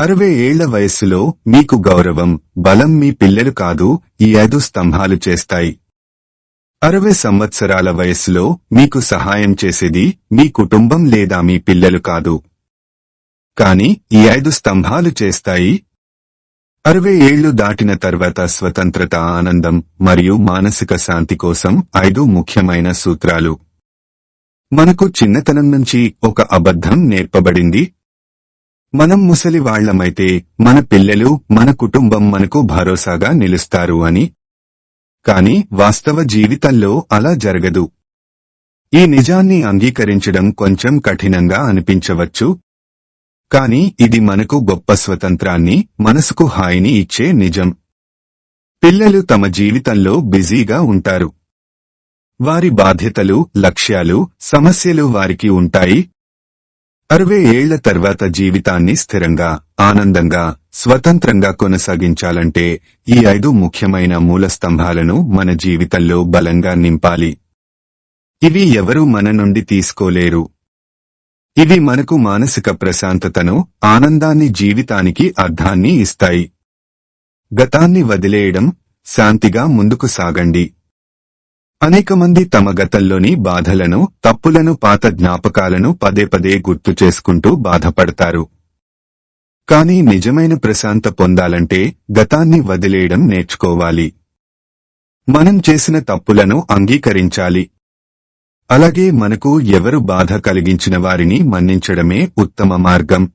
అరవై ఏళ్ళ వయస్సులో మీకు గౌరవం బలం మీ పిల్లలు కాదు ఈ ఐదు స్తంభాలు చేస్తాయి. అరవై సంవత్సరాల వయస్సులో మీకు సహాయం చేసేది మీ కుటుంబం లేదా మీ పిల్లలు కాదు. కాని ఈ ఐదు స్తంభాలు చేస్తాయి. అరవై ఏళ్ళు దాటిన తర్వాత స్వతంత్రత ఆనందం మరియు మానసిక శాంతి కోసం ఐదు ముఖ్యమైన సూత్రాలు. మనకు చిన్నతనం నుంచి ఒక అబద్ధం నేర్పబడింది మనం ముసలి వాళ్ళమైతే మన పిల్లలు మన కుటుంబం మనకు భరోసాగా నిలుస్తారు అని. కాని వాస్తవ జీవితంలో అలా జరగదు. ఈ నిజాన్ని అంగీకరించడం కొంచెం కఠినంగా అనిపించవచ్చు. కాని ఇది మనకు గొప్ప స్వతంత్రాన్ని మనసుకు హాయిని ఇచ్చే నిజం. పిల్లలు తమ జీవితంలో బిజీగా ఉంటారు. వారి బాధ్యతలు లక్ష్యాలు సమస్యలు వారికి ఉంటాయి. అరవై ఏళ్ళ తర్వాత జీవితాన్ని స్థిరంగా ఆనందంగా స్వతంత్రంగా కొనసాగించాలంటే ఈ ఐదు ముఖ్యమైన మూల స్తంభాలను మన జీవితంలో బలంగా నింపాలి. ఇవి ఎవరూ మన నుండి తీసుకోలేరు. ఇవి మనకు మానసిక ప్రశాంతతను ఆనందాన్ని జీవితానికి అర్థాన్ని ఇస్తాయి. గతాన్ని వదిలేయడం శాంతిగా ముందుకు సాగండి. అనేక మంది తమ గతంలోని బాధలను తప్పులను పాత జ్ఞాపకాలను పదే పదే గుర్తు చేసుకుంటూ బాధపడతారు. కాని నిజమైన ప్రశాంత పొందాలంటే గతాన్ని వదిలేయడం నేర్చుకోవాలి. మనం చేసిన తప్పులను అంగీకరించాలి. అలాగే మనకు ఎవరు బాధ కలిగించిన వారిని మన్నించడమే ఉత్తమ మార్గం.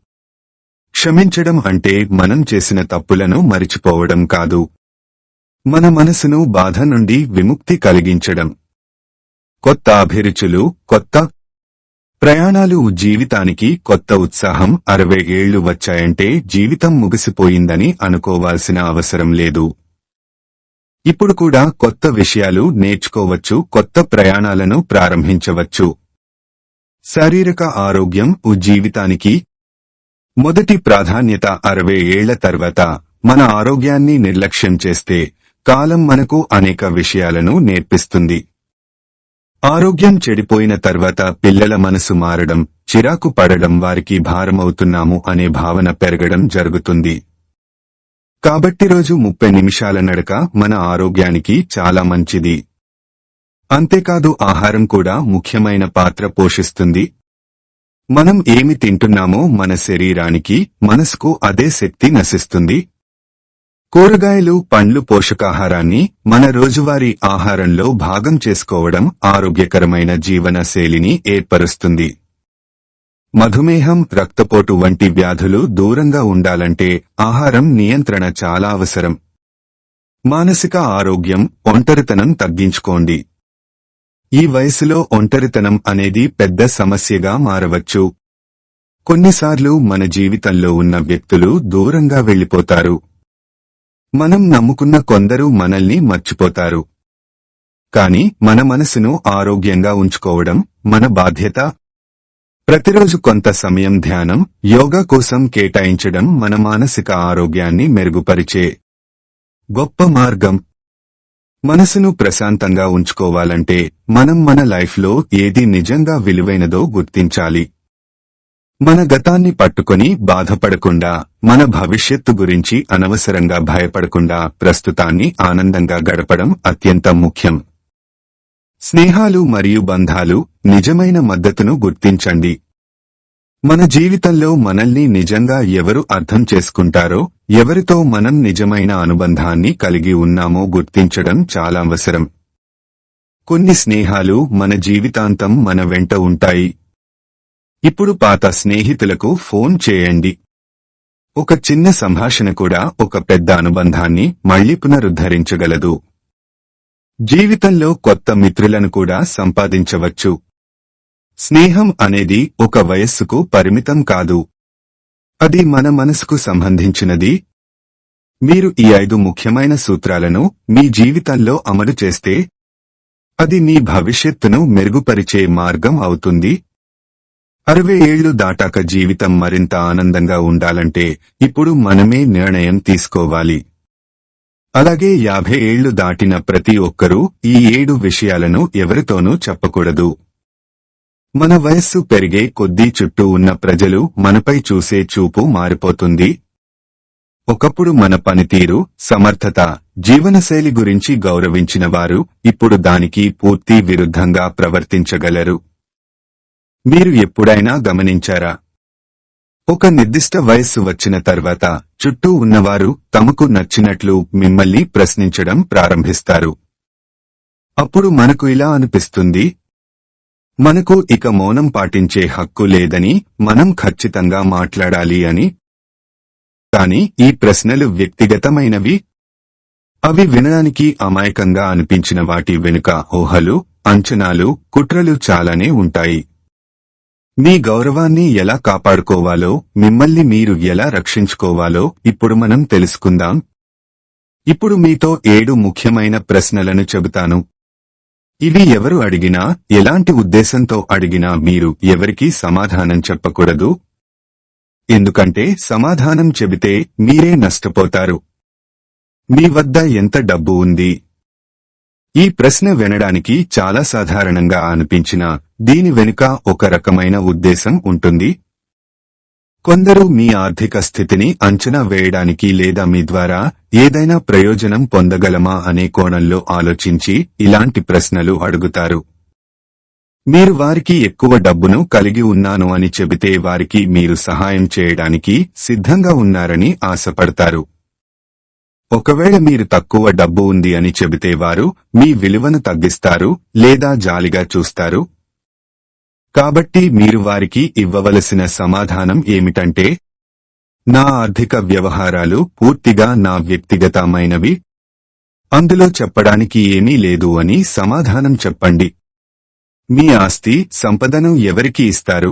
క్షమించడం అంటే మనం చేసిన తప్పులను మరిచిపోవడం కాదు. మన మనసును బాధ నుండి విముక్తి కలిగించడం. కొత్త అభిరుచులు కొత్త ప్రయాణాలు. జీవితానికి కొత్త ఉత్సాహం. అరవై ఏళ్ళు వచ్చాయంటే జీవితం ముగిసిపోయిందని అనుకోవాల్సిన అవసరం లేదు. ఇప్పుడు కూడా కొత్త విషయాలు నేర్చుకోవచ్చు కొత్త ప్రయాణాలను ప్రారంభించవచ్చు. శారీరక ఆరోగ్యం. జీవితానికి మొదటి ప్రాధాన్యత అరవై ఏళ్ళ తర్వాత. మన ఆరోగ్యాన్ని నిర్లక్ష్యం చేస్తే కాలం మనకు అనేక విషయాలను నేర్పిస్తుంది. ఆరోగ్యం చెడిపోయిన తర్వాత పిల్లల మనసు మారడం చిరాకు పడడం వారికి భారమవుతున్నాము అనే భావన పెరగడం జరుగుతుంది. కాబట్టి రోజు ముప్పై నిమిషాల నడక మన ఆరోగ్యానికి చాలా మంచిది. అంతేకాదు ఆహారం కూడా ముఖ్యమైన పాత్ర పోషిస్తుంది. మనం ఏమి తింటున్నామో మన శరీరానికి మనసుకు అదే శక్తి నశిస్తుంది. కూరగాయలు పండ్లు పోషకాహారాన్ని మన రోజువారీ ఆహారంలో భాగం చేసుకోవడం ఆరోగ్యకరమైన జీవన శైలిని ఏర్పరుస్తుంది. మధుమేహం రక్తపోటు వంటి వ్యాధులు దూరంగా ఉండాలంటే ఆహారం నియంత్రణ చాలా అవసరం. మానసిక ఆరోగ్యం ఒంటరితనం తగ్గించుకోండి. ఈ వయసులో ఒంటరితనం అనేది పెద్ద సమస్యగా మారవచ్చు. కొన్నిసార్లు మన జీవితంలో ఉన్న వ్యక్తులు దూరంగా వెళ్ళిపోతారు మనం నమ్ముకున్న కొందరు మనల్ని మర్చిపోతారు. కాని మన మనసును ఆరోగ్యంగా ఉంచుకోవడం మన బాధ్యత? ప్రతిరోజు కొంత సమయం ధ్యానం యోగా కోసం కేటాయించడం మన మానసిక ఆరోగ్యాన్ని మెరుగుపరిచే గొప్ప మార్గం. మనసును ప్రశాంతంగా ఉంచుకోవాలంటే మనం మన లైఫ్లో ఏది నిజంగా విలువైనదో గుర్తించాలి. మన గతాన్ని పట్టుకొని బాధపడకుండా మన భవిష్యత్తు గురించి అనవసరంగా భయపడకుండా ప్రస్తుతాన్ని ఆనందంగా గడపడం అత్యంత ముఖ్యం. స్నేహాలు మరియు బంధాలు నిజమైన మద్దతును గుర్తించండి. మన జీవితంలో మనల్ని నిజంగా ఎవరు అర్థం చేసుకుంటారో ఎవరితో మనం నిజమైన అనుబంధాన్ని కలిగి ఉన్నామో గుర్తించడం చాలా అవసరం. కొన్ని స్నేహాలు మన జీవితాంతం మన వెంట ఉంటాయి ఇప్పుడు పాత స్నేహితులకు ఫోన్ చేయండి. ఒక చిన్న సంభాషణ కూడా ఒక పెద్ద అనుబంధాన్ని మళ్ళీ పునరుద్ధరించగలదు. జీవితంలో కొత్త మిత్రులను కూడా సంపాదించవచ్చు. స్నేహం అనేది ఒక వయస్సుకు పరిమితం కాదు. అది మన మనసుకు సంబంధించినది. మీరు ఈ ఐదు ముఖ్యమైన సూత్రాలను మీ జీవితంలో అమలు చేస్తే అది మీ భవిష్యత్తును మెరుగుపరిచే మార్గం అవుతుంది. అరవై ఏళ్ళు దాటాక జీవితం మరింత ఆనందంగా ఉండాలంటే ఇప్పుడు మనమే నిర్ణయం తీసుకోవాలి. అలాగే యాభై ఏళ్ళు దాటిన ప్రతి ఒక్కరూ ఈ ఏడు విషయాలను ఎవరితోనూ చెప్పకూడదు. మన వయస్సు పెరిగే కొద్దీ చుట్టూ ఉన్న ప్రజలు మనపై చూసే చూపు మారిపోతుంది. ఒకప్పుడు మన పనితీరు సమర్థత జీవనశైలి గురించి గౌరవించిన వారు ఇప్పుడు దానికి పూర్తి విరుద్ధంగా ప్రవర్తించగలరు. మీరు ఎప్పుడైనా గమనించారా? ఒక నిర్దిష్ట వయస్సు వచ్చిన తర్వాత చుట్టూ ఉన్నవారు తమకు నచ్చినట్లు మిమ్మల్ని ప్రశ్నించడం ప్రారంభిస్తారు. అప్పుడు మనకు ఇలా అనిపిస్తుంది. మనకు ఇక మౌనం పాటించే హక్కు లేదని మనం ఖచ్చితంగా మాట్లాడాలి అని. కాని ఈ ప్రశ్నలు వ్యక్తిగతమైనవి. అవి వినడానికి అమాయకంగా అనిపించిన వాటి వెనుక ఊహలు అంచనాలు కుట్రలు చాలానే ఉంటాయి. మీ గౌరవాన్ని ఎలా కాపాడుకోవాలో మిమ్మల్ని మీరు ఎలా రక్షించుకోవాలో ఇప్పుడు మనం తెలుసుకుందాం. ఇప్పుడు మీతో ఏడు ముఖ్యమైన ప్రశ్నలను చెబుతాను. ఇవి ఎవరు అడిగినా ఎలాంటి ఉద్దేశంతో అడిగినా మీరు ఎవరికీ సమాధానం చెప్పకూడదు. ఎందుకంటే సమాధానం చెబితే మీరే నష్టపోతారు. మీ వద్ద ఎంత డబ్బు ఉంది? ఈ ప్రశ్న వినడానికి చాలా సాధారణంగా అనిపించినా దీని వెనుక ఒక రకమైన ఉద్దేశం ఉంటుంది. కొందరు మీ ఆర్థిక స్థితిని అంచనా వేయడానికి లేదా మీ ద్వారా ఏదైనా ప్రయోజనం పొందగలమా అనే కోణంలో ఆలోచించి ఇలాంటి ప్రశ్నలు అడుగుతారు. మీరు వారికి ఎక్కువ డబ్బును కలిగి ఉన్నాను అని చెబితే వారికి మీరు సహాయం చేయడానికి సిద్ధంగా ఉన్నారని ఆశపడతారు. ఒకవేళ మీరు తక్కువ డబ్బు ఉంది అని చెబితే వారు మీ విలువను తగ్గిస్తారు లేదా జాలిగా చూస్తారు. కాబట్టి మీరు వారికి ఇవ్వవలసిన సమాధానం ఏమిటంటే నా ఆర్థిక వ్యవహారాలు పూర్తిగా నా వ్యక్తిగతమైనవి. అందులో చెప్పడానికి ఏమీ లేదు అని సమాధానం చెప్పండి. మీ ఆస్తి సంపదను ఎవరికి ఇస్తారు?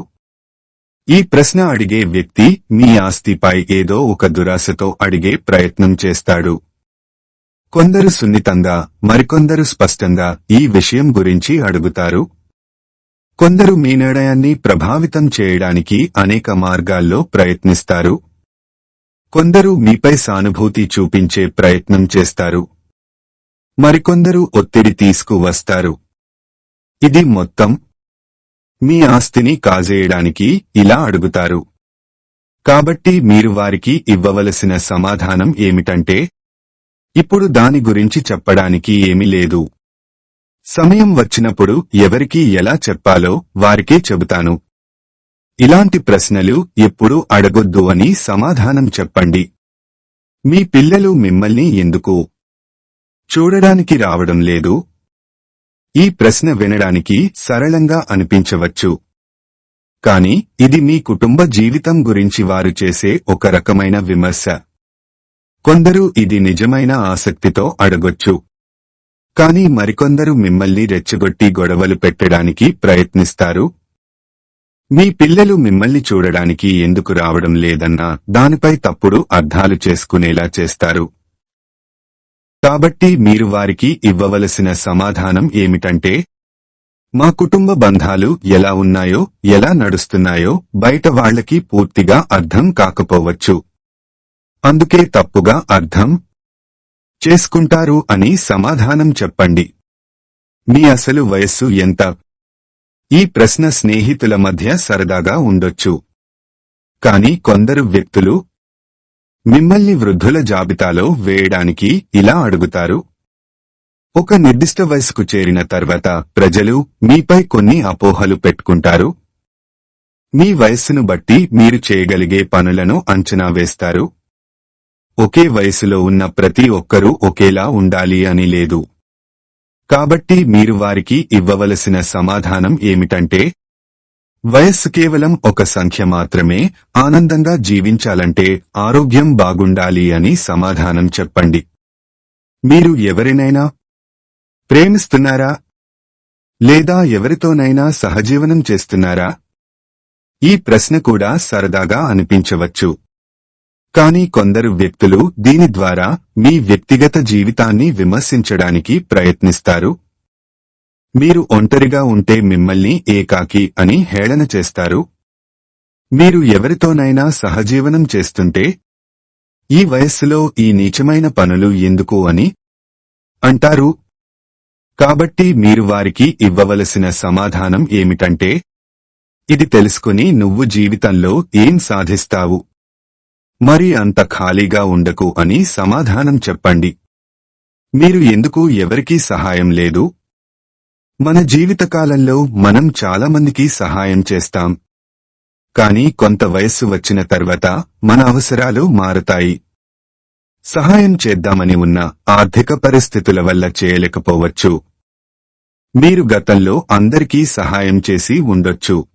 ఈ ప్రశ్న అడిగే వ్యక్తి మీ ఆస్తిపై ఏదో ఒక దురాశతో అడిగే ప్రయత్నం చేస్తాడు. కొందరు సున్నితంగా మరికొందరు స్పష్టంగా ఈ విషయం గురించి అడుగుతారు. కొందరు మీ నిర్ణయాన్ని ప్రభావితం చేయడానికి అనేక మార్గాల్లో ప్రయత్నిస్తారు. కొందరు మీపై సానుభూతి చూపించే ప్రయత్నం చేస్తారు. మరికొందరు ఒత్తిడి తీసుకువస్తారు. ఇది మొత్తం మీ ఆస్తిని కాజేయడానికి ఇలా అడుగుతారు. కాబట్టి మీరు వారికి ఇవ్వవలసిన సమాధానం ఏమిటంటే ఇప్పుడు దాని గురించి చెప్పడానికి ఏమీ లేదు. సమయం వచ్చినప్పుడు ఎవరికి ఎలా చెప్పాలో వారికే చెబుతాను. ఇలాంటి ప్రశ్నలు ఎప్పుడూ అడగొద్దు అని సమాధానం చెప్పండి. మీ పిల్లలు మిమ్మల్ని ఎందుకు? చూడడానికి రావడం లేదు ఈ ప్రశ్న వినడానికి సరళంగా అనిపించవచ్చు. కాని ఇది మీ కుటుంబ జీవితం గురించి వారు చేసే ఒక రకమైన విమర్శ. కొందరు ఇది నిజమైన ఆసక్తితో అడగొచ్చు. కాని మరికొందరు మిమ్మల్ని రెచ్చగొట్టి గొడవలు పెట్టడానికి ప్రయత్నిస్తారు. మీ పిల్లలు మిమ్మల్ని చూడడానికి ఎందుకు రావడం లేదన్నా దానిపై తప్పుడు అర్థాలు చేసుకునేలా చేస్తారు. కాబట్టి మీరు వారికి ఇవ్వవలసిన సమాధానం ఏమిటంటే మా కుటుంబ బంధాలు ఎలా ఉన్నాయో ఎలా నడుస్తున్నాయో బయట వాళ్ళకి పూర్తిగా అర్థం కాకపోవచ్చు. అందుకే తప్పుగా అర్థం చేసుకుంటారు అని సమాధానం చెప్పండి. మీ అసలు వయస్సు ఎంత? ఈ ప్రశ్న స్నేహితుల మధ్య సరదాగా ఉండొచ్చు. కాని కొందరు వ్యక్తులు మిమ్మల్ని వృద్ధుల జాబితాలో వేయడానికి ఇలా అడుగుతారు. ఒక నిర్దిష్ట వయసుకు చేరిన తర్వాత ప్రజలు మీపై కొన్ని అపోహలు పెట్టుకుంటారు. మీ వయస్సును బట్టి మీరు చేయగలిగే పనులను అంచనా వేస్తారు. ఒకే వయసులో ఉన్న ప్రతి ఒక్కరూ ఒకేలా ఉండాలి అని లేదు. కాబట్టి మీరు వారికి ఇవ్వవలసిన సమాధానం ఏమిటంటే వయస్సు కేవలం ఒక సంఖ్య మాత్రమే ఆనందంగా జీవించాలంటే ఆరోగ్యం బాగుండాలి అని సమాధానం చెప్పండి. మీరు ఎవరినైనా ప్రేమిస్తున్నారా? లేదా ఎవరితోనైనా సహజీవనం చేస్తున్నారా? ఈ ప్రశ్న కూడా సరదాగా అనిపించవచ్చు. కానీ కొందరు వ్యక్తులు దీని ద్వారా మీ వ్యక్తిగత జీవితాన్ని విమర్శించడానికి ప్రయత్నిస్తారు. మీరు ఒంటరిగా ఉంటే మిమ్మల్ని ఏకాకి అని హేళన చేస్తారు. మీరు ఎవరితోనైనా సహజీవనం చేస్తుంటే ఈ వయస్సులో ఈ నీచమైన పనులు ఎందుకు అని అంటారు. కాబట్టి మీరు వారికి ఇవ్వవలసిన సమాధానం ఏమిటంటే ఇది తెలుసుకుని నువ్వు జీవితంలో ఏం సాధిస్తావు. మరి అంత ఖాళీగా ఉండకు అని సమాధానం చెప్పండి. మీరు ఎందుకు ఎవరికీ సహాయం లేదు? మన జీవితకాలంలో మనం చాలామందికి సహాయం చేస్తాం. కానీ కొంత వయస్సు వచ్చిన తర్వాత మన అవసరాలు మారుతాయి. సహాయం చేద్దామని ఉన్న ఆర్థిక పరిస్థితుల వల్ల చేయలేకపోవచ్చు. మీరు గతంలో అందరికీ సహాయం చేసి ఉండొచ్చు.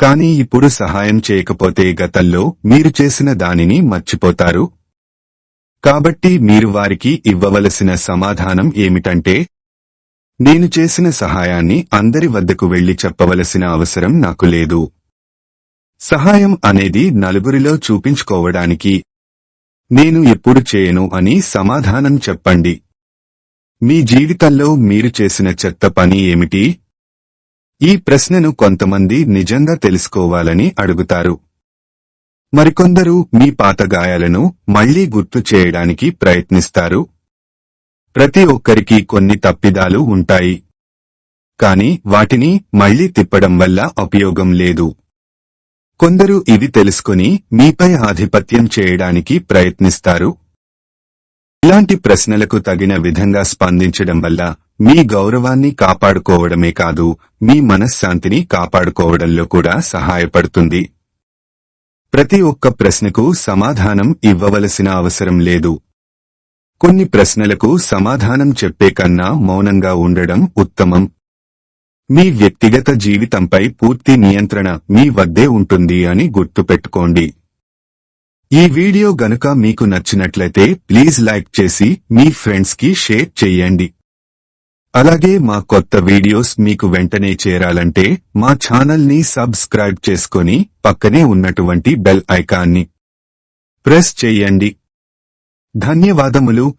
కానీ ఇప్పుడు సహాయం చేయకపోతే గతంలో మీరు చేసిన దానిని మర్చిపోతారు. కాబట్టి మీరు వారికి ఇవ్వవలసిన సమాధానం ఏమిటంటే నేను చేసిన సహాయాన్ని అందరి వద్దకు వెళ్ళి చెప్పవలసిన అవసరం నాకు లేదు. సహాయం అనేది నలుగురిలో చూపించుకోవడానికి నేను ఎప్పుడు చేయను అని సమాధానం చెప్పండి. మీ జీవితంలో మీరు చేసిన చెత్త పని ఏమిటి? ఈ ప్రశ్నను కొంతమంది నిజంగా తెలుసుకోవాలని అడుగుతారు. మరికొందరు మీ పాత గాయాలను మళ్ళీ గుర్తు చేయడానికి ప్రయత్నిస్తారు. ప్రతి ఒక్కరికి కొన్ని తప్పిదాలు ఉంటాయి. కాని వాటిని మళ్ళీ తిప్పడం వల్ల ఉపయోగం లేదు. కొందరు ఇవి తెలుసుకుని మీపై ఆధిపత్యం చేయడానికి ప్రయత్నిస్తారు. ఇలాంటి ప్రశ్నలకు తగిన విధంగా స్పందించడం వల్ల మీ గౌరవాన్ని కాపాడుకోవడమే కాదు మీ మనశ్శాంతిని కాపాడుకోవడంలో కూడా సహాయపడుతుంది. ప్రతి ఒక్క ప్రశ్నకు సమాధానం ఇవ్వవలసిన అవసరం లేదు. కొన్ని ప్రశ్నలకు సమాధానం చెప్పే కన్నా మౌనంగా ఉండడం ఉత్తమం. మీ వ్యక్తిగత జీవితంపై పూర్తి నియంత్రణ మీ వద్దే ఉంటుంది అని గుర్తుపెట్టుకోండి. ఈ వీడియో గనుక మీకు నచ్చినట్లయితే ప్లీజ్ లైక్ చేసి మీ ఫ్రెండ్స్కి షేర్ చెయ్యండి అలాగే మా కొత్త వీడియోస్ మీకు వెంటనే చేరాలంటే మా ఛానల్ని సబ్స్క్రైబ్ చేసుకొని పక్కనే ఉన్నటువంటి బెల్ ఐకాన్ని ప్రెస్ చెయ్యండి ధన్యవాదములు.